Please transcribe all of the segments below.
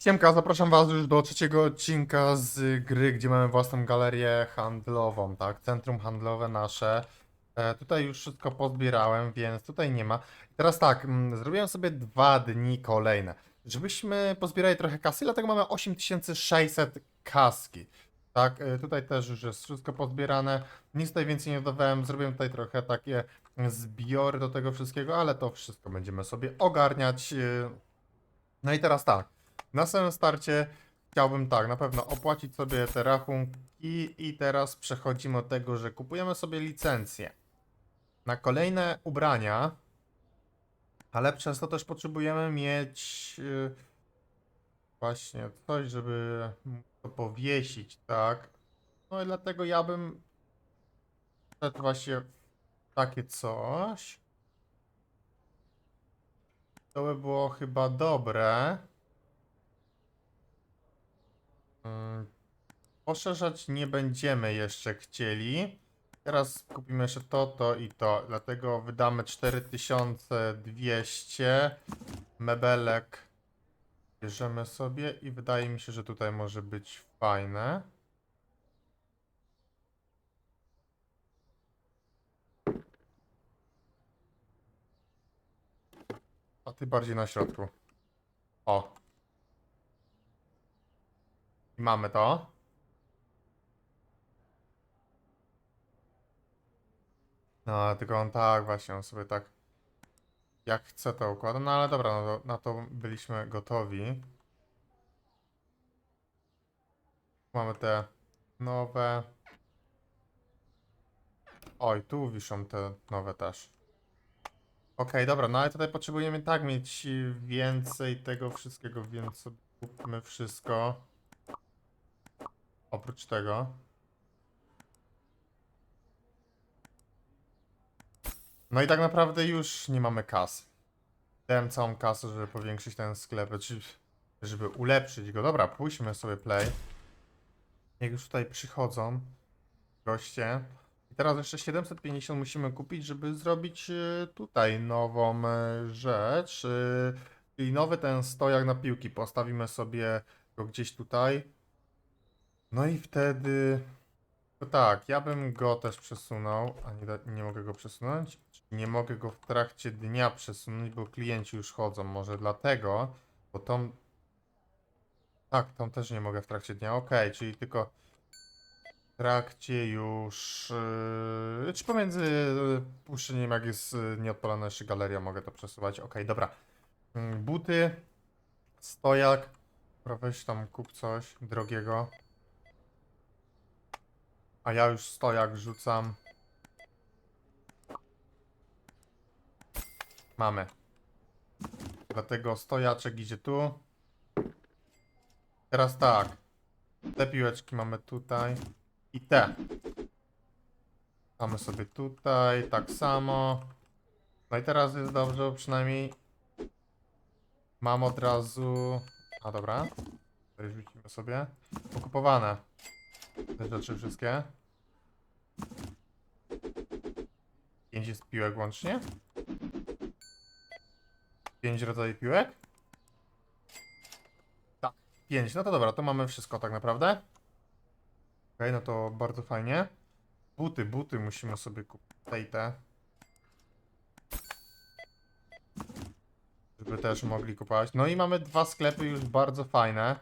Siemka, zapraszam was już do trzeciego odcinka z gry, gdzie mamy własną galerię handlową, tak? Centrum handlowe nasze. E, tutaj już wszystko pozbierałem, więc tutaj nie ma. Teraz tak, mm, zrobiłem sobie dwa dni kolejne, żebyśmy pozbierali trochę kasy, dlatego mamy 8600 kaski. Tak, e, tutaj też już jest wszystko pozbierane. Nic tutaj więcej nie dodawałem, zrobiłem tutaj trochę takie zbiory do tego wszystkiego, ale to wszystko będziemy sobie ogarniać. e. No i teraz tak. Na samym starcie chciałbym tak, na pewno opłacić sobie te rachunki i teraz przechodzimy do tego, że kupujemy sobie licencję na kolejne ubrania, ale przez to też potrzebujemy mieć yy, właśnie coś, żeby to powiesić, tak? No i dlatego ja bym szedł właśnie takie coś. To by było chyba dobre. Mm, Poszerzać nie będziemy jeszcze chcieli. Teraz kupimy jeszcze to, to i to. Dlatego wydamy 4200 mebelek. Bierzemy sobie i wydaje mi się, że tutaj może być fajne. A ty bardziej na środku. O. I mamy to. No, tylko on tak właśnie, on sobie tak jak chce to układa. No ale dobra, no na to byliśmy gotowi. Mamy te nowe. Oj, tu wiszą te nowe też. Okej, dobra, no ale tutaj potrzebujemy tak mieć więcej tego wszystkiego, więc kupmy wszystko. Oprócz tego. No i tak naprawdę już nie mamy kasy. Dałem całą kasę, żeby powiększyć ten sklep, żeby ulepszyć go. Dobra, pójdźmy sobie play. Jak już tutaj przychodzą goście. I teraz jeszcze 750 musimy kupić, żeby zrobić e, tutaj nową e, rzecz. e, Czyli nowy ten stojak na piłki. Postawimy sobie go gdzieś tutaj. No i wtedy. To tak, ja bym go też przesunął, a nie, nie mogę go przesunąć. Nie mogę go w trakcie dnia przesunąć, bo klienci już chodzą. Może dlatego, bo tą. Tak, tą też nie mogę w trakcie dnia. Okej, czyli tylko w trakcie już. Yy, czy pomiędzy yy, puszczeniem, jak jest yy, nieodpalona jeszcze galeria, mogę to przesuwać. Okej, dobra. Mm, Buty, stojak. Weź tam kup coś drogiego. A ja już stojak rzucam. Mamy. Dlatego stojaczek idzie tu. Teraz tak. Te piłeczki mamy tutaj. I te. Mamy sobie tutaj, tak samo. No i teraz jest dobrze, bo przynajmniej mam od razu... A dobra. Tutaj rzucimy sobie. Pokupowane. Te rzeczy wszystkie. 5 jest piłek łącznie? 5 rodzajów piłek? Tak, 5. No to dobra, to mamy wszystko tak naprawdę. Okej, no to bardzo fajnie. Buty, buty musimy sobie kupić. Te i te. Żeby też mogli kupować. No i mamy dwa sklepy już bardzo fajne.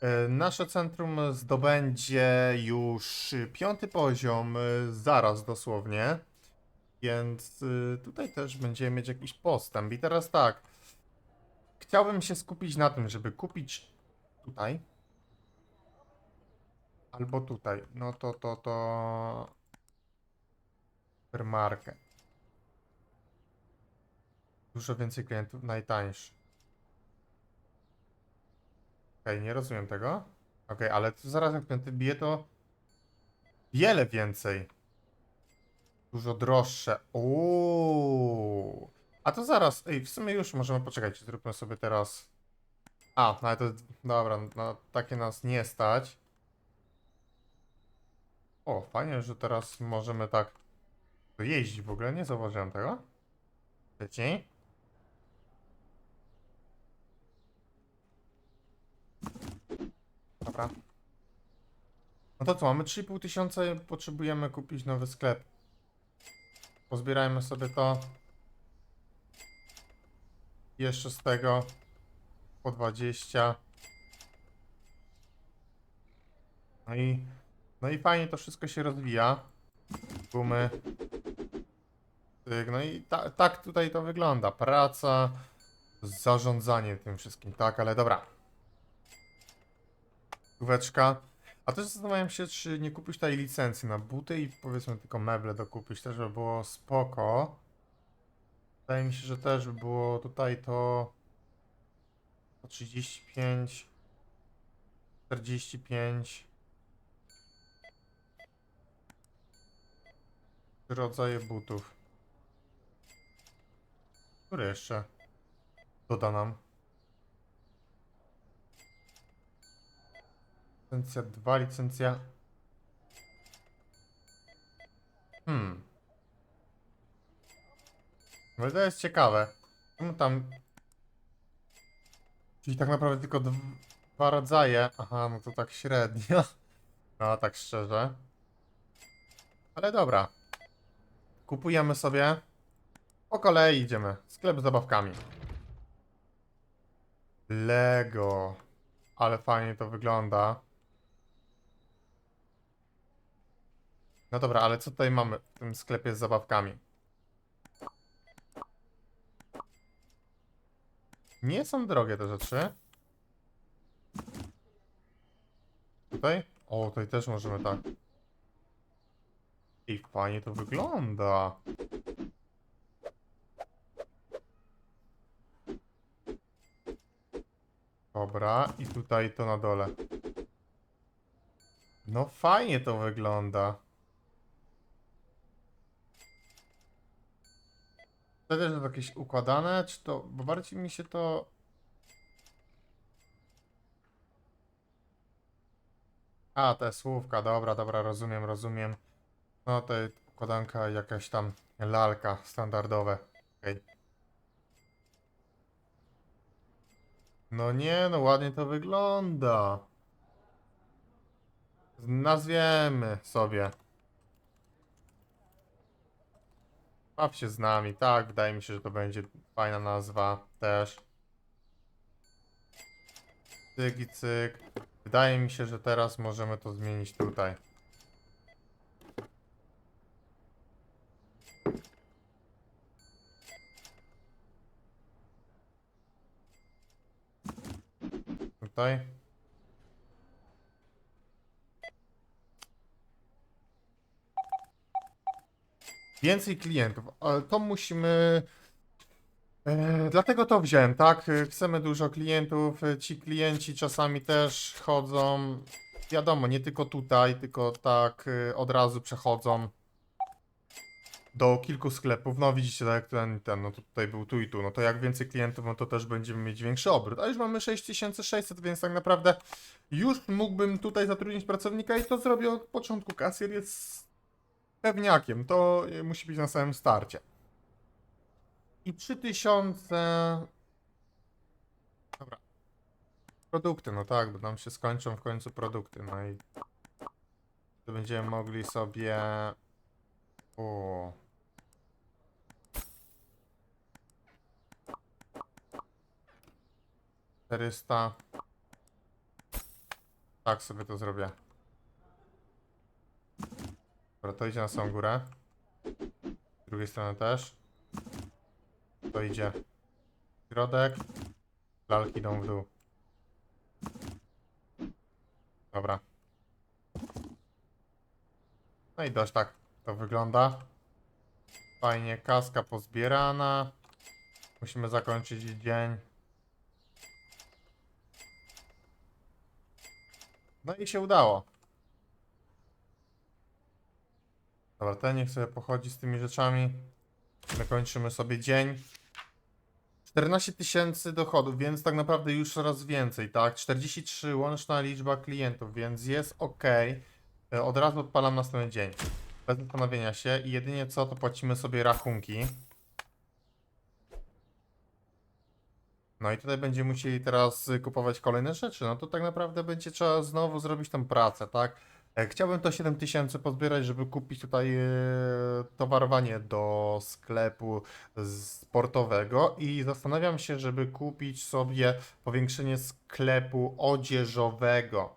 E, Nasze centrum zdobędzie już piąty poziom, e, zaraz dosłownie. Więc y, tutaj też będziemy mieć jakiś postęp. I teraz tak. Chciałbym się skupić na tym, żeby kupić tutaj. Albo tutaj. No to, to, to. Supermarket. Dużo więcej klientów, najtańszy. Okej, nie rozumiem tego. Okej, ale tu zaraz jak piąty bije, to wiele więcej. Dużo droższe. Uuu. A to zaraz. Ej, w sumie już możemy poczekać. Zróbmy sobie teraz. A, no ale to. Dobra, no takie nas nie stać. O, fajnie, że teraz możemy tak jeździć w ogóle. Nie zauważyłem tego. Wcześniej. Dobra. No to co, mamy 3,5 tysiąca potrzebujemy kupić nowy sklep. Pozbierajmy sobie to. Jeszcze z tego po 20. No i, no i fajnie to wszystko się rozwija. Gumy. No i ta, tak tutaj to wygląda. Praca, zarządzanie tym wszystkim, tak, ale dobra. Główeczka. A też zastanawiam się, czy nie kupić tej licencji na buty i powiedzmy tylko meble dokupić, też by było spoko. Wydaje mi się, że też by było tutaj to po 35, 45. Trzy rodzaje butów. Który jeszcze doda nam? Licencja 2, licencja. Hmm. No to jest ciekawe. Czemu tam. Czyli tak naprawdę tylko dw- dwa rodzaje. Aha, no to tak średnio. No, tak szczerze. Ale dobra. Kupujemy sobie. Po kolei idziemy. Sklep z zabawkami. Lego. Ale fajnie to wygląda. No dobra, ale co tutaj mamy w tym sklepie z zabawkami? Nie są drogie te rzeczy. Tutaj? O, tutaj też możemy tak. I fajnie to wygląda. Dobra, i tutaj to na dole. No fajnie to wygląda. To też jest jakieś układane, czy to... Bo bardziej mi się to... A, te słówka, dobra, dobra, rozumiem, rozumiem. No to układanka jakaś tam lalka standardowe. Okej. No nie, no ładnie to wygląda. Nazwiemy sobie. Baw się z nami, tak, wydaje mi się, że to będzie fajna nazwa też. Cyk i cyk. Wydaje mi się, że teraz możemy to zmienić tutaj. Tutaj. Więcej klientów, ale to musimy. E, dlatego to wziąłem, tak? E, Chcemy dużo klientów. e, Ci klienci czasami też chodzą. Wiadomo, nie tylko tutaj, tylko tak od razu przechodzą do kilku sklepów. No widzicie, tak jak ten, ten, no tutaj był tu i tu. No to jak więcej klientów, no to też będziemy mieć większy obrót. A już mamy 6600, więc tak naprawdę już mógłbym tutaj zatrudnić pracownika i to zrobię od początku. Kasjer jest pewniakiem. To y, musi być na samym starcie. I 3000. Dobra. Produkty, no tak, bo nam się skończą w końcu produkty. No i to będziemy mogli sobie. O. Czterysta. Tak sobie to zrobię. Dobra, to idzie na samą górę. Z drugiej strony też. To idzie. Środek. Lalki idą w dół. Dobra. No i dość tak to wygląda. Fajnie, kaska pozbierana. Musimy zakończyć dzień. No i się udało. Dobra, ten niech sobie pochodzi z tymi rzeczami. My kończymy sobie dzień. 14 tysięcy dochodów, więc tak naprawdę już coraz więcej, tak? 43 łączna liczba klientów, więc jest ok. E, Od razu odpalam następny dzień. Bez zastanowienia się i jedynie co, to płacimy sobie rachunki. No i tutaj będziemy musieli teraz kupować kolejne rzeczy. No to tak naprawdę będzie trzeba znowu zrobić tą pracę, tak? E, Chciałbym to 7000 pozbierać, żeby kupić tutaj e, towarowanie do sklepu sportowego i zastanawiam się, żeby kupić sobie powiększenie sklepu odzieżowego.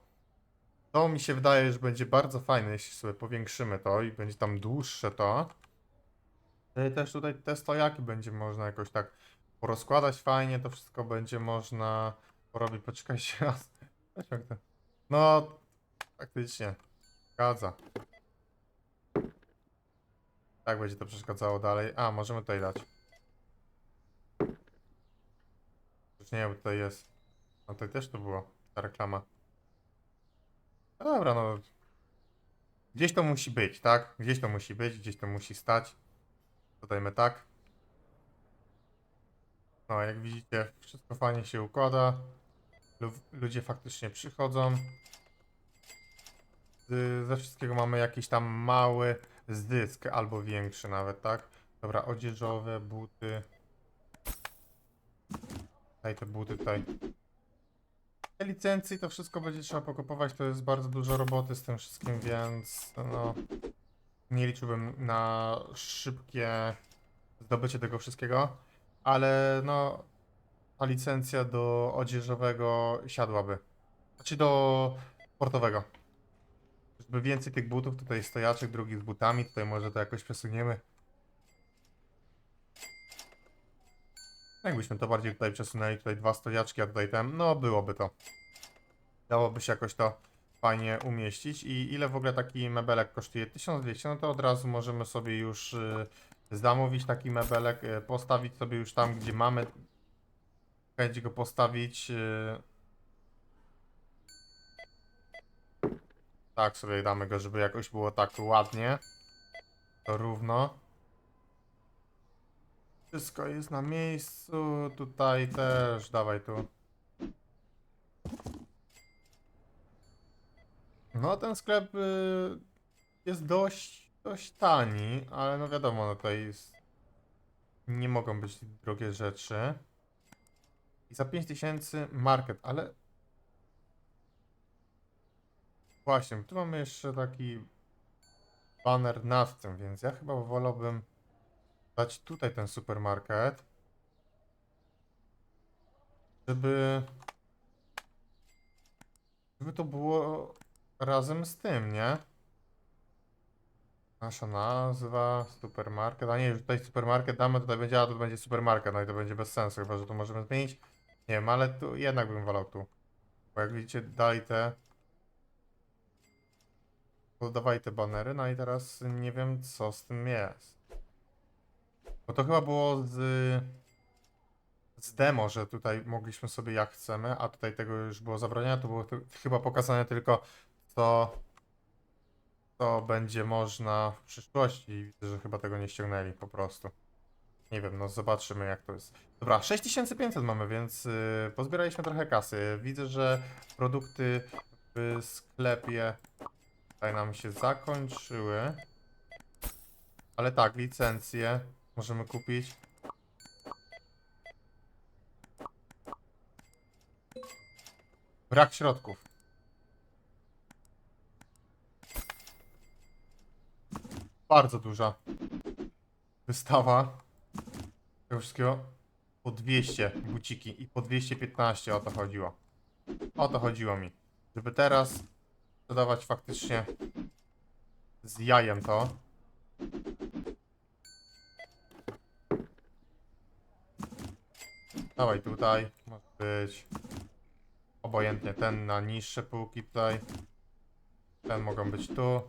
To mi się wydaje, że będzie bardzo fajne, jeśli sobie powiększymy to i będzie tam dłuższe to. E, Też tutaj te stojaki będzie można jakoś tak porozkładać fajnie, to wszystko będzie można porobić. Poczekaj się raz. No, faktycznie. Zgadza. Tak będzie to przeszkadzało dalej. A, możemy tutaj dać. Już nie, bo tutaj jest. No tutaj też to było. Ta reklama. No dobra, no. Gdzieś to musi być, tak? Gdzieś to musi być, gdzieś to musi stać. Dodajmy tak. No, jak widzicie, wszystko fajnie się układa. Lu- Ludzie faktycznie przychodzą. Z- Ze wszystkiego mamy jakiś tam mały zysk, albo większy nawet, tak? Dobra, odzieżowe, buty. Daj te buty tutaj. Te licencje to wszystko będzie trzeba pokupować, to jest bardzo dużo roboty z tym wszystkim, więc no... Nie liczyłbym na szybkie zdobycie tego wszystkiego, ale no... Ta licencja do odzieżowego siadłaby. Znaczy do sportowego. Żeby więcej tych butów, tutaj stojaczek, drugi z butami, tutaj może to jakoś przesuniemy. Jakbyśmy to bardziej tutaj przesunęli, tutaj dwa stojaczki, a tutaj ten, no byłoby to. Dałoby się jakoś to fajnie umieścić. I ile w ogóle taki mebelek kosztuje? 1200, no to od razu możemy sobie już y, zamówić taki mebelek, y, postawić sobie już tam, gdzie mamy chęć go postawić. Tak sobie damy go, żeby jakoś było tak ładnie. To równo. Wszystko jest na miejscu. Tutaj też. Dawaj tu. No ten sklep y, jest dość, dość tani, ale no wiadomo, no tutaj jest, nie mogą być drogie rzeczy. I za 5000 market, ale Właśnie, tu mamy jeszcze taki banner nad tym, więc ja chyba wolałbym dać tutaj ten supermarket, żeby żeby to było razem z tym, nie? Nasza nazwa, supermarket, a nie, tutaj supermarket damy, tutaj będzie, a tu będzie supermarket, no i to będzie bez sensu, chyba, że tu możemy zmienić. Nie wiem, ale tu jednak bym wolał tu. Bo jak widzicie, dali te Dodawaj te banery, no i teraz nie wiem co z tym jest. Bo to chyba było z, z demo, że tutaj mogliśmy sobie jak chcemy, a tutaj tego już było zabronione, to było chyba pokazane tylko co, co będzie można w przyszłości. I Widzę, że chyba tego nie ściągnęli po prostu. Nie wiem, no zobaczymy jak to jest. Dobra, 6500 mamy, więc yy, pozbieraliśmy trochę kasy. Widzę, że produkty w sklepie Tutaj nam się zakończyły. Ale tak, licencje możemy kupić. Brak środków. Bardzo duża wystawa tego wszystkiego. Po 200 buciki i po 215 o to chodziło. O to chodziło mi. Żeby teraz dodawać faktycznie z jajem to. Dawaj tutaj, może być obojętnie ten na niższe półki tutaj. Ten mogą być tu.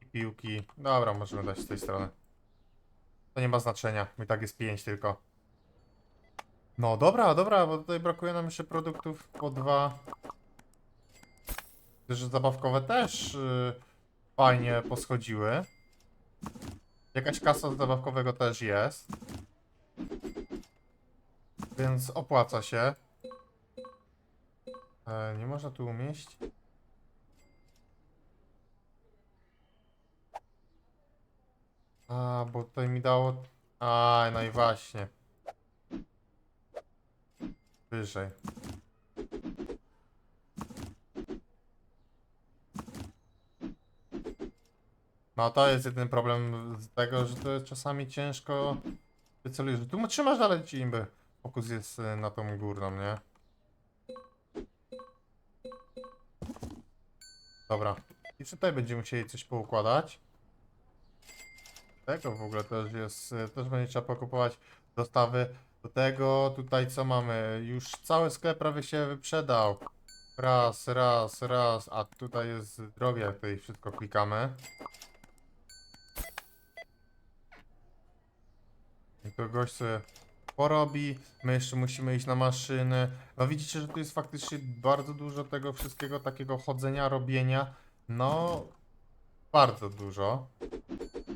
I piłki. Dobra, możemy dać z tej strony. To nie ma znaczenia, i tak jest 5 tylko. No dobra, dobra, bo tutaj brakuje nam jeszcze produktów po dwa. Że zabawkowe też y, fajnie poschodziły. Jakaś kasa zabawkowego też jest. Więc opłaca się. E, nie można tu umieścić. A, bo tutaj mi dało... A, no i właśnie. wyżej. No to jest jedyny problem z tego, że to jest czasami ciężko wycelujesz. Tu trzymasz dalej ci imby. Fokus jest y, na tą górną, nie? Dobra. I tutaj będziemy musieli coś poukładać. Tego w ogóle też jest, y, też będzie trzeba pokupować dostawy do tego. Tutaj co mamy? Już cały sklep prawie się wyprzedał. Raz, raz, raz, a tutaj jest jak tutaj wszystko klikamy. To gość sobie porobi. My jeszcze musimy iść na maszyny. No widzicie, że tu jest faktycznie bardzo dużo tego wszystkiego takiego chodzenia, robienia. No, bardzo dużo.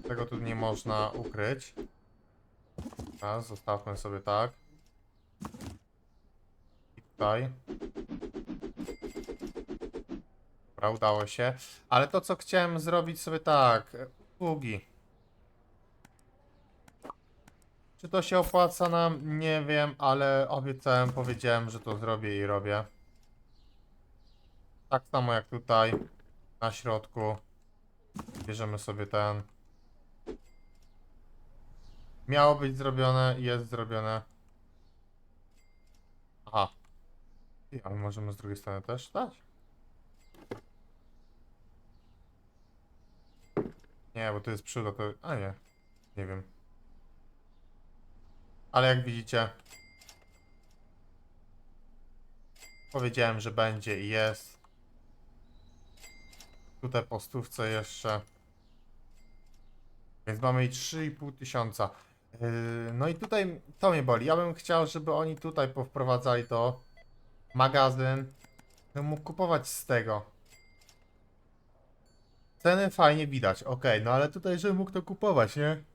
Tego tu nie można ukryć. Teraz zostawmy sobie tak. I tutaj. Dobra, udało się. Ale to, co chciałem zrobić sobie tak. e, Czy to się opłaca nam? Nie wiem, ale obiecałem, powiedziałem, że to zrobię i robię. Tak samo jak tutaj, na środku. Bierzemy sobie ten. Miało być zrobione, jest zrobione. Aha. Ty, Ale możemy z drugiej strony też dać? Nie, bo to jest przyda, to... A nie. Nie wiem. Ale jak widzicie... Powiedziałem, że będzie i jest. Tutaj po stówce jeszcze. Więc mamy i 3,5 tysiąca. Yy, no i tutaj to mnie boli. Ja bym chciał, żeby oni tutaj powprowadzali to. Magazyn. Bym mógł kupować z tego. Ceny fajnie widać, okej, no ale tutaj, żebym mógł to kupować, nie?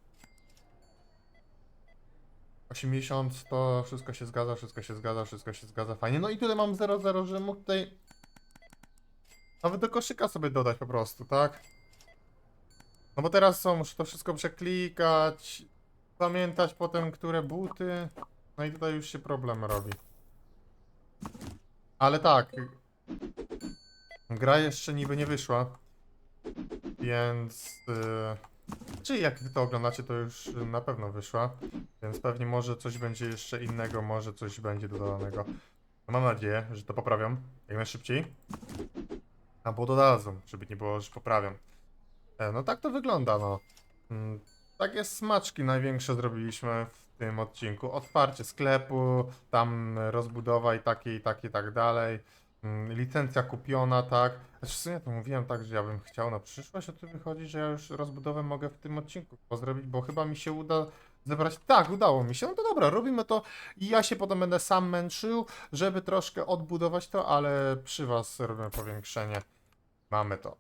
80 to wszystko się zgadza, wszystko się zgadza, wszystko się zgadza, fajnie. No i tutaj mam 0,0, że mógł tutaj nawet do koszyka sobie dodać po prostu, tak? No bo teraz są, muszę to wszystko przeklikać, pamiętać potem, które buty. No i tutaj już się problem robi. Ale tak, gra jeszcze niby nie wyszła, więc... Yy, czy jak to oglądacie, to już na pewno wyszła, więc pewnie może coś będzie jeszcze innego, może coś będzie dodanego. Mam nadzieję, że to poprawią jak najszybciej. Albo dodadzą, żeby nie było, że poprawią. E, no tak to wygląda, no. Mm, Takie smaczki największe zrobiliśmy w tym odcinku. Otwarcie sklepu, tam rozbudowa i takie, i takie, i tak dalej. Mm, Licencja kupiona, tak. Znaczy, w sumie to mówiłem tak, że ja bym chciał na przyszłość, a tu wychodzi, że ja już rozbudowę mogę w tym odcinku zrobić, bo chyba mi się uda zebrać. Tak, udało mi się. No to dobra, robimy to i ja się potem będę sam męczył, żeby troszkę odbudować to, ale przy was robimy powiększenie. Mamy to.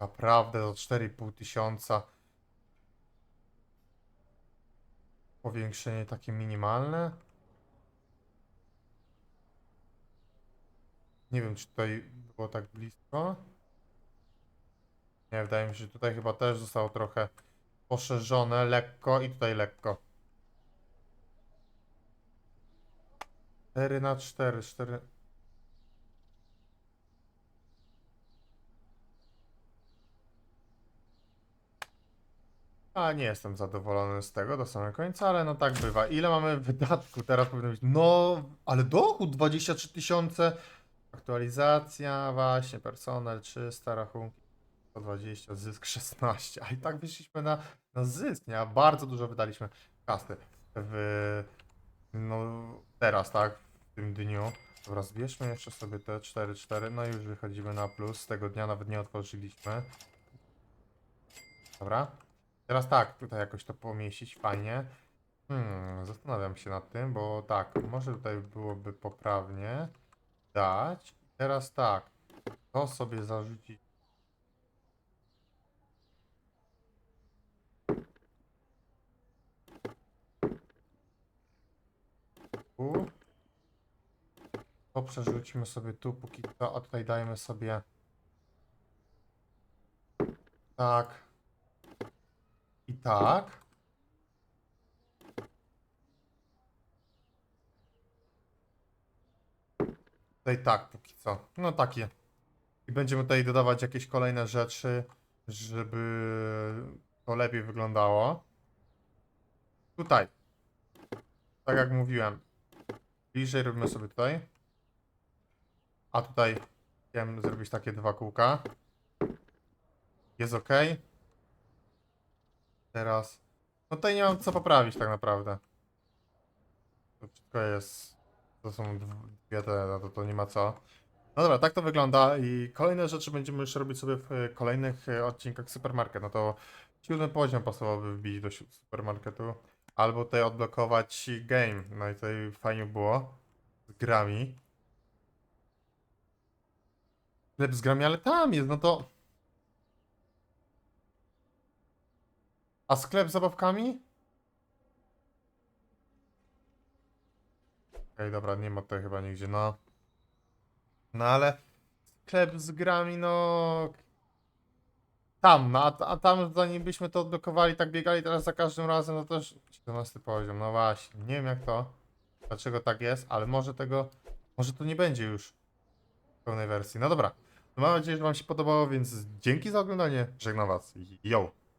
Naprawdę do 4,5 tysiąca. Powiększenie takie minimalne. Nie wiem, czy tutaj było tak blisko. Nie, wydaje mi się, że tutaj chyba też zostało trochę poszerzone lekko i tutaj lekko. 4 na 4, 4. A nie jestem zadowolony z tego do samego końca, ale no tak bywa. Ile mamy wydatku? Teraz powinno być. No, ale dochód 23 tysiące. Aktualizacja, właśnie, personel 300, rachunki 120, zysk 16. A i tak wyszliśmy na, na zysk, nie? A bardzo dużo wydaliśmy kasy w. No, teraz, tak? W tym dniu. Dobra, zbierzmy jeszcze sobie te 4-4. No i już wychodzimy na plus. Z tego dnia nawet nie otworzyliśmy. Dobra. Teraz tak, tutaj jakoś to pomieścić fajnie. Hmm, zastanawiam się nad tym, bo tak, może tutaj byłoby poprawnie dać. Teraz tak, to sobie zarzucić. Tu. To przerzućmy sobie tu, póki to, a tutaj dajmy sobie tak i tak. Tutaj tak, póki co. No takie. I będziemy tutaj dodawać jakieś kolejne rzeczy, żeby to lepiej wyglądało. Tutaj. Tak jak mówiłem. Bliżej robimy sobie tutaj. A tutaj chciałem zrobić takie dwa kółka. Jest ok. Teraz. No tutaj nie mam co poprawić tak naprawdę. To wszystko jest. To są dwie te, no to, to nie ma co. No dobra, tak to wygląda i kolejne rzeczy będziemy już robić sobie w e, kolejnych e, odcinkach Supermarket. No to siódmy poziom pasowałoby wbić do Supermarketu. Albo tutaj odblokować game. No i tutaj fajnie było. Z grami. Sklep z grami, ale tam jest, no to... A sklep z zabawkami? Okej, dobra, nie ma tutaj chyba nigdzie, no. No ale sklep z grami, no. Tam, no, a, a tam zanim byśmy to odblokowali, tak biegali teraz za każdym razem, no też 17 poziom, no właśnie, nie wiem jak to, dlaczego tak jest, ale może tego, może to nie będzie już w pełnej wersji. No dobra, no mam nadzieję, że wam się podobało, więc dzięki za oglądanie, żegnam was, yo!